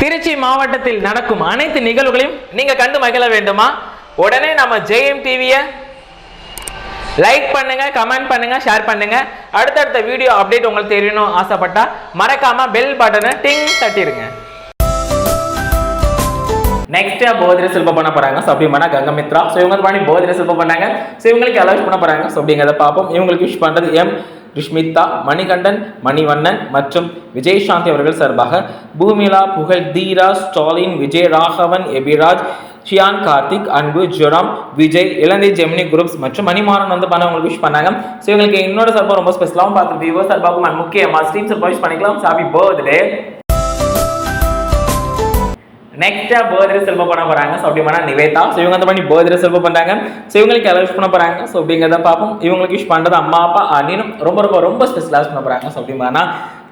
திருச்சி மாவட்டத்தில் நடக்கும் அனைத்து நிகழ்வுகளையும் நீங்க கண்டு மகிழ வேண்டுமா? உடனே நம்ம ஜெயம் டிவியை லைக் பண்ணுங்க கமெண்ட் பண்ணுங்க ஷேர் பண்ணுங்க. அடுத்தடுத்த வீடியோ அப்டேட் உங்களுக்கு தெரியணும் ஆசைப்பட்டா மறக்காம பெல் பட்டனை டிங் தட்டிடுங்க. நெக்ஸ்ட் போதிர சில்பம் பண்ண போறாங்க. ஸோ அப்படிமானா கங்கமித்ரா. ஸோ இவங்க பண்ணி போதிர சில்பம் பண்ணாங்க. ஸோ இவங்களுக்கு அலோஸ் பண்ண போறாங்க. ஸோ அப்படிங்கிறத பார்ப்போம். இவங்களுக்கு விஷ் பண்ணுறது எம் ரிஷ்மித்தா மணிகண்டன் மணிவண்ணன் மற்றும் விஜய் சாந்தி அவர்கள் சார்பாக பூமிலா புகழ் தீரா ஸ்டாலின் விஜய் ராகவன் எபிராஜ் ஷியான் கார்த்திக் அன்பு ஜொரம் விஜய் இளந்தை ஜெமினி குரூப்ஸ் மற்றும் மணிமாறன் வந்து பண்ண உங்களுக்கு விஷ் பண்ணாங்க. ஸோ இவங்களுக்கு இன்னொரு சார்பாக ரொம்ப ஸ்பெஷலாகவும் பார்த்து விவோ சார்பாகவும் முக்கியமாக ஸ்ட்ரீம் சார்பாக விஷ் பண்ணிக்கலாம். ஹாப்பி பர்த்டே நெக்ஸ்டா பர்த்டே செல்வம் பண்ண போறாங்க. ஸோ அப்படிமானா நிவேதா. ஸோ இவங்க அந்த பண்ணி பர்த்டே செல்வம் பண்ணுறாங்க ஸோ இவங்களுக்கு எல்லாம் விஷ் பண்ண போறாங்க? ஸோ அப்படிங்கிறத பார்ப்போம். இவங்களுக்கு விஷ் பண்ணுறது அம்மா அப்பா அண்ணனும் ரொம்ப ரொம்ப ரொம்ப ஸ்பெஷலாக பண்ண போறாங்க. ஸோ அப்படிமானா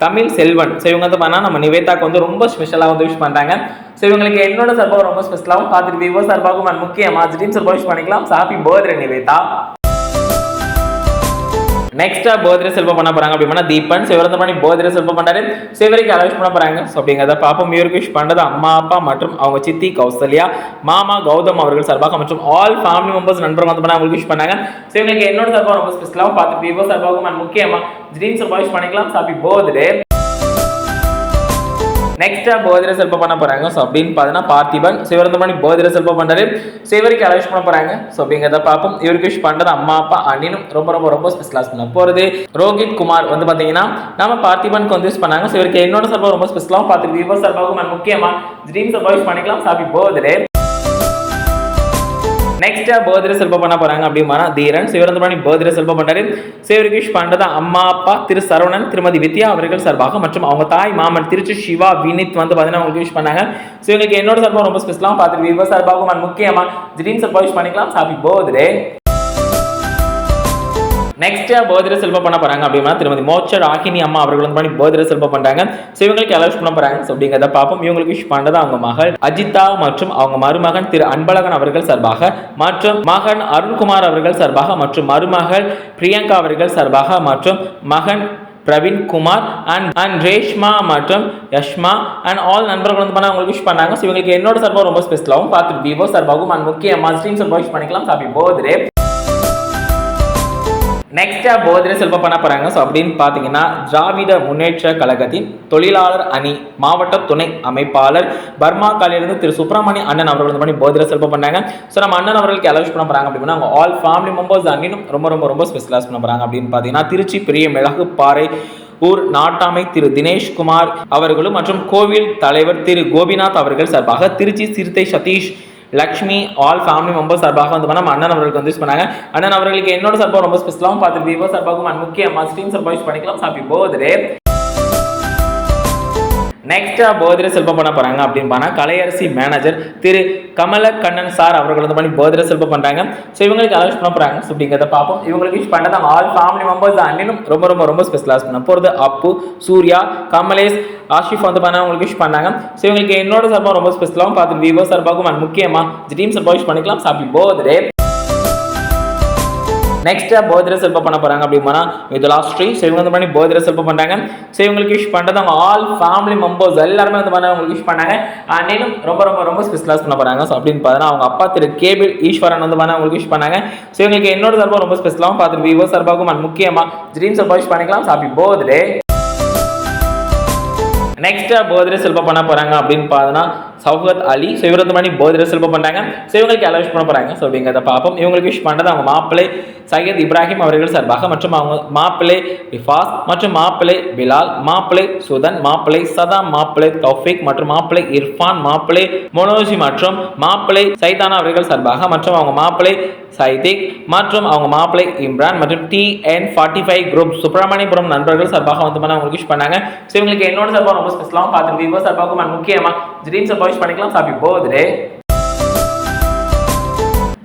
தமிழ் செல்வன். ஸோ இவங்க வந்து பண்ணா நம்ம நிவேதாக்கு வந்து ரொம்ப ஸ்பெஷலாக வந்து விஷ் பண்ணுறாங்க ஸோ இவங்களுக்கு என்னோட சார்பாக ரொம்ப ஸ்பெஷலாகவும் பார்த்துட்டு விவோ சார்பாகவும் நான் முக்கியமாக ஜிடீம் சார்பாக விஷ் பண்ணிக்கலாம். Happy birthday Nivetha. நெக்ஸ்ட்டாக பர்த்டே செல்வம் பண்ண போகிறாங்க அப்படின்னா தீபன். சிவரந்த பண்ணி பர்த்டே செல்வம் பண்ணாரு சிவரிக்கு அலவிஷ் பண்ண போறாங்க? ஸோ அப்படிங்கிறத பாப்பா இவருக்கு விஷ் பண்றது அம்மா அப்பா மற்றும் அவங்க சித்தி கௌசல்யா மாமா கௌதம் அவர்கள் சார்பாக மற்றும் ஆல் ஃபேமிலி மெம்பர்ஸ் நண்பர் வந்து பண்ண அவங்களுக்கு விஷ் பண்ணாங்க. ஸோ இவங்களுக்கு என்னோட சார்பாக ரொம்ப ஸ்பெஷலாகவும் பார்த்து விவோ சார்பாகவும் முக்கியமாக முக்கியமா ட்ரீம் சார்பாக விஷ் பண்ணிக்கலாம் ஹாப்பி பர்த்டே நெக்ஸ்டா போதிர செல்பம் பண்ண போறாங்க. ஸோ அப்படின்னு பார்த்தீங்கன்னா பார்த்திபன் சிவரந்தமணி போதிர செல்பம் பண்றாரு. சிவருக்கு அலவிஷ் பண்ண போறாங்க. ஸோ அப்படிங்கிறத பார்ப்போம். இவருக்கு விஷ் பண்றது அம்மா அப்பா அண்ணினும் ரொம்ப ரொம்ப ரொம்ப ஸ்பெஷலாக பண்ண போறது. ரோஹித் குமார் வந்து பார்த்தீங்கன்னா நம்ம பார்த்திபனுக்கு வந்து யூஸ் பண்ணாங்க. ஸோ இவருக்கு என்னோட சார்பாக ரொம்ப ஸ்பெஷலாகவும் பார்த்து விவோ சார்பாகவும் முக்கியமாக ட்ரீம் சார்பாக யூஸ் பண்ணிக்கலாம். ஹாப்பி போதிரே நெக்ஸ்ட் பர்த்டே செல்ப பண்ண போறாங்க அப்படின்னா தீரன் சிவரந்தபாணி பர்த்டே செல்ப பண்றாரு. சிவருக்கு விஷ் பண்ணுறது அம்மா அப்பா திரு சரவணன் திருமதி வித்யா அவர்கள் சார்பாக மற்றும் அவங்க தாய் மாமன் திருச்சி சிவா வினித் வந்து பார்த்தீங்கன்னா அவங்களுக்கு விஷ் பண்ணாங்க. ஸோ இவங்களுக்கு என்னோட சார்பாக ரொம்ப ஸ்பெஷலாக பார்த்துட்டு விவோ சார்பாகவும் முக்கியமாக முக்கியமா திடீர்னு சார்பாக விஷ் பண்ணிக்கலாம். ஹாப்பி பர்த்டே நெக்ஸ்ட் பர்த்டே செல்பம் பண்ண போறாங்க அப்படின்னா திருமதி மோச்சர் ராகினி அம்மா அவர்கள் வந்து பண்ணி பர்த்டே செல்பம் பண்றாங்க. ஸோ இவங்களுக்கு அலோஸ் பண்ண போறாங்க. ஸோ அப்படிங்கிறத பார்ப்போம். இவங்களுக்கு விஷ் பண்ணதான் அவங்க மகள் அஜிதா மற்றும் அவங்க மருமகன் திரு அன்பழகன் அவர்கள் சார்பாக மற்றும் மகன் அருண்குமார் அவர்கள் சார்பாக மற்றும் மருமகள் பிரியங்கா அவர்கள் சார்பாக மற்றும் மகன் பிரவீன் குமார் அண்ட் அண்ட் ரேஷ்மா மற்றும் யஷ்மா அண்ட் ஆல் நண்பர்கள் வந்து பண்ண அவங்களுக்கு விஷ் பண்ணாங்க. ஸோ இவங்களுக்கு என்னோட சார்பாக ரொம்ப ஸ்பெஷலாகவும் பார்த்துட்டு விவோ சார்பாகவும் அண்ட் முக்கியமாக ஸ்ட்ரீம் சார்பாக விஷ் பண்ணிக்கலாம். சாப்பி பர்த்டே நெக்ஸ்டா போதிரை செல்வம் பண்ண போறாங்க. ஸோ அப்படின்னு பார்த்தீங்கன்னா திராவிட முன்னேற்ற கழகத்தின் தொழிலாளர் அணி மாவட்ட துணை அமைப்பாளர் பர்மா காலையிலிருந்து திரு சுப்பிரமணிய அண்ணன் அவர்கள் வந்து பண்ணி போதிரை செல்வம் பண்ணாங்க. ஸோ நம்ம அண்ணன் அவர்களுக்கு அலவுஸ் பண்ண போறாங்க அப்படின்னா அவங்க ஆல் ஃபேமிலி மெம்பர்ஸ் அண்ணினும் ரொம்ப ரொம்ப ரொம்ப ஸ்பெஷலாஸ் பண்ண போறாங்க அப்படின்னு பார்த்தீங்கன்னா திருச்சி பெரிய மிளகு பாறை ஊர் நாட்டாமை திரு தினேஷ்குமார் அவர்களும் மற்றும் கோவில் தலைவர் திரு கோபிநாத் அவர்கள் சார்பாக திருச்சி சிறுத்தை Sathish Lakshmi all family members சார்பாக வந்து நம்ம அண்ணன் அவர்களுக்கு வந்து யூஸ் பண்ணாங்க. அண்ணன் அவர்களுக்கு என்னோட சார்பாக ரொம்ப ஸ்பெஷலாகவும் பார்த்து விவோ சார்பாகவும் அண்ட் முக்கியமாக ஸ்ட்ரீம் சார்பாக யூஸ் பண்ணிக்கலாம். ஹாப்பி போதே நெக்ஸ்டா பர்த்டே செல்வம் பண்ண போறாங்க அப்படின்னு பார்த்தா கலையரசி மேனேஜர் திரு கமல கண்ணன் சார் அவர்கள் வந்து பண்ணி பர்த்டே செல்வம் பண்றாங்க. ஸோ இவங்களுக்கு அலோஸ் பண்ண போறாங்க. ஸோ அப்படிங்கிறத பார்ப்போம். இவங்களுக்கு விஷ் பண்ணது ஆல் ஃபேமிலி மெம்பர்ஸ் அண்ணனும் ரொம்ப ரொம்ப ரொம்ப ஸ்பெஷலாக பண்ண போகிறது அப்பு சூர்யா கமலேஷ் ஆஷிஃப் வந்து பண்ண அவங்களுக்கு விஷ் பண்ணாங்க. ஸோ இவங்களுக்கு என்னோட சார்பாக ரொம்ப ஸ்பெஷலாகவும் பார்த்து விவோ சார்பாகவும் அண்ட் முக்கியமாக டீம் சார்பாக விஷ் பண்ணிக்கலாம். சாப்பி பர்த்டே நெக்ஸ்ட்டாக போதிர செல்ப பண்ண போகிறாங்க அப்படின்னா இது லாஸ்ட் ஸ்ட்ரீ ஸோ இவங்க வந்து பண்ணி போதிர செல்ப பண்ணுறாங்க ஸோ இவங்களுக்கு விஷ் பண்ணுறது அவங்க ஆல் ஃபேமிலி மெம்பர்ஸ் எல்லாருமே வந்து பண்ண அவங்களுக்கு விஷ் பண்ணாங்க அண்ணனும் ரொம்ப ரொம்ப ரொம்ப ஸ்பெஷலாக பண்ண போகிறாங்க ஸோ அப்படின்னு பார்த்தீங்கன்னா அவங்க அப்பா திரு கேபிள் ஈஸ்வரன் வந்து பண்ண அவங்களுக்கு விஷ் பண்ணாங்க ஸோ இவங்களுக்கு என்னோட சார்பாக ரொம்ப ஸ்பெஷலாகவும் பார்த்துட்டு விவோ சார்பாகவும் அண்ட் முக்கியமாக ட்ரீம் சார்பாக விஷ் பண்ணிக்கலாம். ஹாப்பி பர்த்டே நெக்ஸ்ட்டாக பர்த்டே செல்ப பண்ண போகிறாங்க அப்படின்னு பார்த்தோன்னா சௌகத் அலி. ஸோ இவர் வந்து பண்ணி பர்த்டே செல்பம் பண்றாங்க. ஸோ இவங்களுக்கு எல்லாம் விஷ் பண்ண போகிறாங்க ஸோ அப்படிங்கிறத பார்ப்போம். இவங்களுக்கு விஷ் பண்ணுறது அவங்க மாப்பிள்ளை சையத் இப்ராஹிம் அவர்கள் சார்பாக மற்றும் அவங்க மாப்பிள்ளை ரிஃபாஸ் மற்றும் மாப்பிள்ளை பிலால் மாப்பிள்ளை சுதன் மாப்பிள்ளை சதாம் மாப்பிள்ளை தௌஃபிக் மற்றும் மாப்பிள்ளை இர்ஃபான் மாப்பிள்ளை மொனோஜி மற்றும் மாப்பிள்ளை சைதானா அவர்கள் சார்பாக மற்றும் அவங்க மாப்பிள்ளை சைதிக் மற்றும் அவங்க மாப்பிள்ளை இம்ரான் மற்றும் T N forty five group Subramaniapuram நண்பர்கள் சார்பாக வந்து அவங்களுக்கு விஷ் பண்ணாங்க. ஸோ இவங்களுக்கு என்னோட சார்பாக ரொம்ப ஸ்பெஷலாகவும் பார்த்துருக்கு இவங்க சார்பாகவும் முக்கியமாக முக்கியமா ட்ரீம் சார்பாக யூஸ் பண்ணிக்கலாம். ஹாப்பி பர்த்டே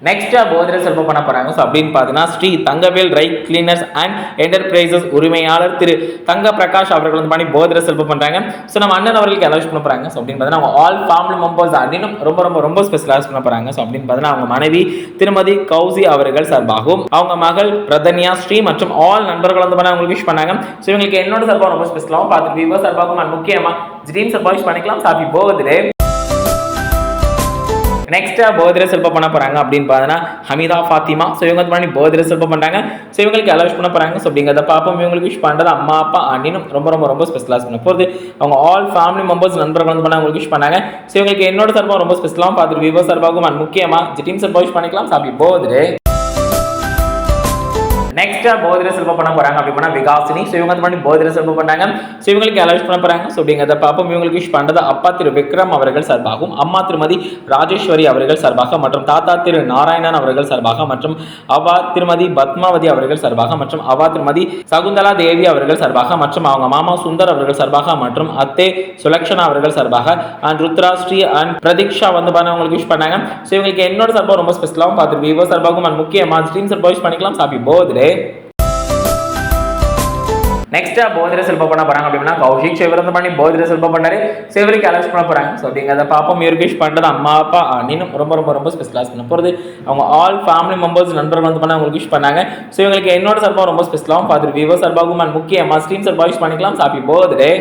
நெக்ஸ்ட் போதிர செல்வம் பண்ண போறாங்க? ஸோ அப்படின்னு பார்த்தீங்கன்னா ஸ்ரீ தங்கவேல் ரை கிளீனர்ஸ் அண்ட் என்டர்பிரைசஸ் உரிமையாளர் திரு தங்க பிரகாஷ் அவர்கள் வந்து பண்ணி போதிர செல்வம் பண்றாங்க? ஸோ நம்ம அண்ணன் அவர்களுக்கு அலோஸ் பண்ண போறாங்க? ஸோ அப்படின்னு பார்த்தீங்கன்னா அவங்க ஆல் ஃபேமிலி மெம்பர்ஸ் அப்படின்னு ரொம்ப ரொம்ப ரொம்ப ஸ்பெஷலாக பண்ண போறாங்க. ஸோ அப்படின்னு பார்த்தீங்கன்னா அவங்க மனைவி திருமதி கௌசி அவர்கள் சார்பாகவும் அவங்க மகள் பிரதன்யா ஸ்ரீ மற்றும் ஆல் நண்பர்கள் வந்து பண்ணி அவங்களுக்கு விஷ் பண்ணாங்க. ஸோ இவங்களுக்கு என்னோட சார்பாக ரொம்ப ஸ்பெஷலாகவும் பார்த்து விவோ சார்பாகவும் முக்கியமாக முக்கியமா ட்ரீம் சார்பாக விஷ் பண்ணிக்கலாம். ஹாப்பி பர்த்டே நெக்ஸ்ட்டாக பர்த்டே செல்ப பண்ண போகிறாங்க அப்படின்னு பார்த்தீங்கன்னா ஹமிதா ஃபாத்திமா. ஸோ இவங்க பண்ணி பர்த்டே செல்ப பண்ணுறாங்க ஸோ இவங்களுக்கு அலோஸ் பண்ண போகிறாங்க ஸோ அப்படிங்கிறத பார்ப்போம். இவங்களுக்கு விஷ் பண்ணுறது அம்மா அப்பா அண்ணினும் ரொம்ப ரொம்ப ரொம்ப ஸ்பெஷலாக பண்ண போகிறது அவங்க ஆல் ஃபேமிலி மெம்பர்ஸ் நண்பர்கள் வந்து பண்ண அவங்களுக்கு விஷ் பண்ணாங்க. ஸோ இவங்களுக்கு என்னோட சார்பாக ரொம்ப ஸ்பெஷலாகவும் பார்த்துட்டு விவோ சார்பாகவும் அண்ட் முக்கியமாக ஜிடீம் சார்பாக விஷ் பண்ணிக்கலாம். ஹாப்பி பர்த்டே நெக்ஸ்ட் போதிர செல்வம் பண்ண போறாங்க அப்படி விகாசினி. ஸோ இவங்க பண்ணி போதிர செல்வம் பண்ணாங்க ஸோ இவங்களுக்கு அலோஸ் பண்ண போறாங்க? ஸோ அப்படிங்கிறத பார்ப்போம். இவங்களுக்கு விஷ் பண்ணுறது அப்பா திரு விக்ரம் அவர்கள் சார்பாகவும் அம்மா திருமதி ராஜேஸ்வரி அவர்கள் சார்பாக மற்றும் தாத்தா திரு நாராயணன் அவர்கள் சார்பாக மற்றும் அவா திருமதி பத்மாவதி அவர்கள் சார்பாக மற்றும் அவா திருமதி சகுந்தலா தேவி அவர்கள் சார்பாக மற்றும் அவங்க மாமா சுந்தர் அவர்கள் சார்பாக மற்றும் அத்தே சுலக்ஷனா அவர்கள் சார்பாக அண்ட் ருத்ராஸ்ரீ அண்ட் பிரதீக்ஷா வந்து பண்ணவங்களுக்கு விஷ் பண்ணாங்க. ஸோ இவங்களுக்கு என்னோட சார்பாக ரொம்ப ஸ்பெஷலாகவும் பார்த்துட்டு விவோ சார்பாகவும் அண்ட் முக்கியமாக ஸ்ட்ரீம் சார்பாக விஷ் பண்ணிக்கலாம். ஹாப்பி பர்த்டே நெக்ஸ்டா போதிர செல்பம் பண்ண போறாங்க அப்படின்னா கௌஷிக் சிவரந்தம் பண்ணி போதிர செல்பம் பண்ணாரு சிவருக்கு அலோஸ் பண்ண போறாங்க. ஸோ அப்படிங்கிறத பாப்போம் இவருக்கு பண்றது அம்மா அப்பா அண்ணினும் ரொம்ப ரொம்ப ரொம்ப ஸ்பெஷலாக பண்ண போறது. அவங்க ஆல் ஃபேமிலி மெம்பர்ஸ் நண்பர்கள் வந்து பண்ண அவங்களுக்கு விஷ் பண்ணாங்க. ஸோ இவங்களுக்கு என்னோட சார்பாக ரொம்ப ஸ்பெஷலாகவும் பார்த்துட்டு விவோ சார்பாகவும் முக்கியமாக முக்கியமா ஸ்ட்ரீம் சார்பாக விஷ் பண்ணிக்கலாம். சாப்பி பர்த்டே